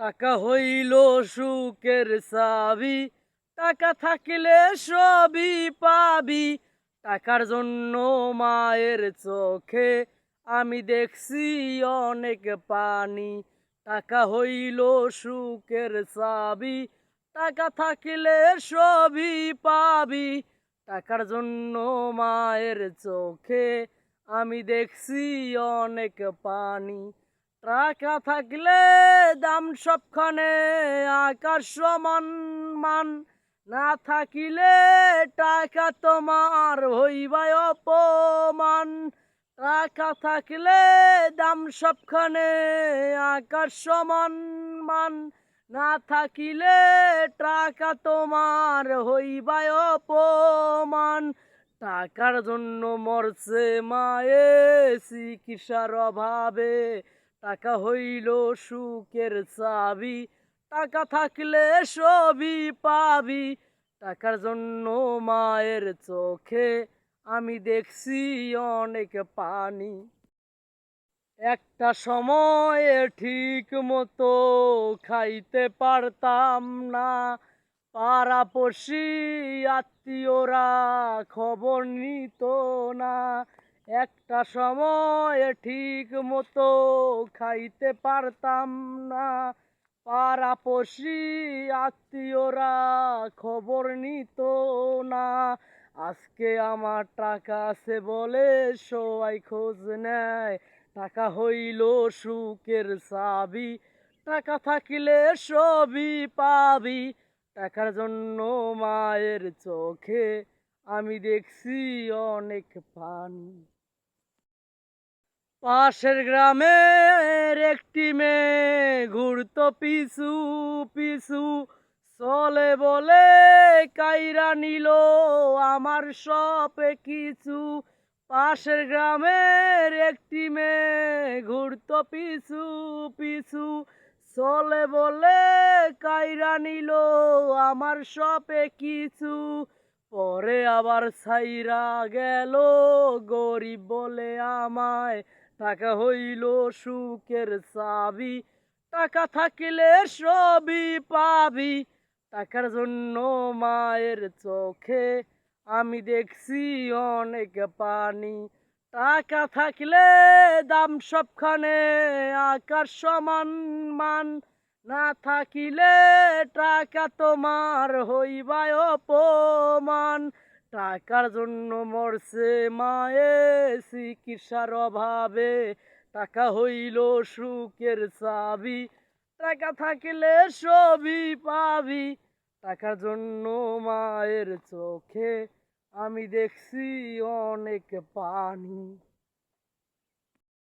টাকা হইল সুখের চাবি, টাকা থাকলে সবই পাবি। টাকার জন্য মায়ের চোখে আমি দেখছি অনেক পানি। টাকা হইল সুখের চাবি, টাকা থাকলে সবই পাবি। টাকার জন্য মায়ের চোখে আমি দেখছি অনেক পানি। টাকা থাকলে দাম সবখানে আকাশ সমান মান। না থাকিলে টাকা তোমার হইবাই অপমান। টাকা থাকলে দাম সবখানে আকাশ সমান মান। না থাকিলে টাকা তোমার হইবাই অপমান। টাকার জন্য মরছে মায়ে চিকিৎসার অভাবে। টাকা হইল সুখের চাবি, টাকা থাকলে সবই পাবি। টাকার জন্য মায়ের চোখে আমি দেখছি অনেক পানি। একটা সময়ে ঠিক মতো খাইতে পারতাম না। পাড়াপড়শি আত্মীয়রা খবর নিত না। একটা সময় ঠিক মতো খাইতে পারতাম না। পাড়াপড়শি, আত্মীয়রা খবর নিত না। আজকে আমার টাকা আছে বলে সবাই খোঁজ নেয়। টাকা হইল সুখের চাবি। টাকা থাকিলে সবই পাবি। টাকার জন্য মায়ের চোখে আমি দেখছি অনেক পানি। পাশের গ্রামের একটি মেয়ে ঘুরত পিছু পিছু, চলে বলে, কাইরা নিল আমার সপে কিছু। পাশের গ্রামের একটি মেয়ে ঘুরতো পিছু পিছু, চলে বলে, কাইরা নিল আমার সপে কিছু। পরে আবার ছাইরা গেল, গরিব বলে আমায় টাকা হইল সুখের চাবি, টাকা থাকিলে সবই পাবি। টাকার জন্য মায়ের চোখে আমি দেখছি অনেক পানি। টাকা থাকলে দাম সবখানে আকার সমান মান। না থাকিলে টাকা তোমার হইবাই অপমান। টাকার জন্য মরছে মায়ে, চিকিৎসার অভাবে টাকা হইল সুখের চাবি। টাকা থাকিলে সবই পাবি, টাকার জন্য মায়ের চোখে। আমি দেখছি অনেক পানি।